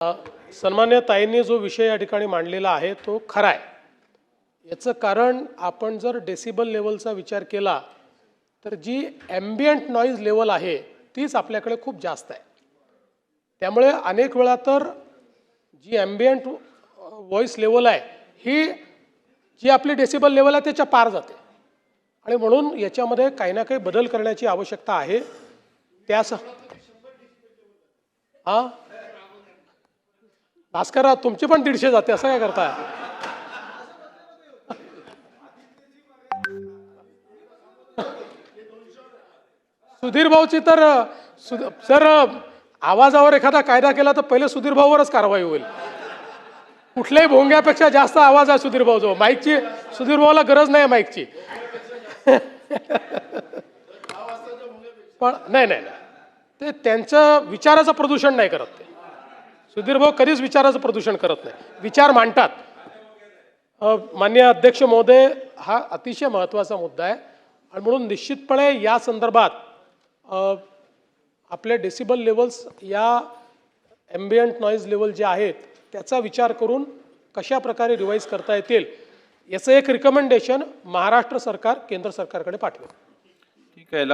सन्मान्य ताईंनी जो विषय या ठिकाणी मांडलेला आहे तो खरा आहे. याचं कारण आपण जर डेसिबल लेवलचा विचार केला तर जी ॲम्बियंट नॉईज लेवल आहे तीच आपल्याकडे खूप जास्त आहे. त्यामुळे अनेक वेळा तर जी ॲम्बियंट व्हॉईस लेवल आहे ही जी आपली डेसिबल लेवल आहे त्याच्या पार जाते. आणि म्हणून याच्यामध्ये काही ना काही बदल करण्याची आवश्यकता आहे. त्यास हां? भास्करराव तुमची पण दीडशे जाते असं काय करताय? सुधीर भाऊची तर सर आवाजावर एखादा कायदा केला तर पहिले सुधीर भाऊवरच कारवाई होईल. कुठल्याही भोंग्यापेक्षा जास्त आवाज आहे सुधीर भाऊ जो माईकची सुधीर भाऊला गरज नाही माईकची. पण नाही नाही नाही. ते त्यांचं विचाराचं प्रदूषण नाही करत ते. सुधीर भाऊ कधीच विचाराचं प्रदूषण करत नाही. विचार मांडतात. मान्य माननीय अध्यक्ष महोदय हा अतिशय महत्त्वाचा मुद्दा आहे. आणि म्हणून निश्चितपणे या संदर्भात आपले डेसिबल लेवल्स या ॲम्बियंट नॉईज लेवल जे आहेत त्याचा विचार करून कशा प्रकारे रिवाईज करता येतील याचं एक रिकमेंडेशन महाराष्ट्र सरकार केंद्र सरकारकडे पाठवेल. ठीक आहे.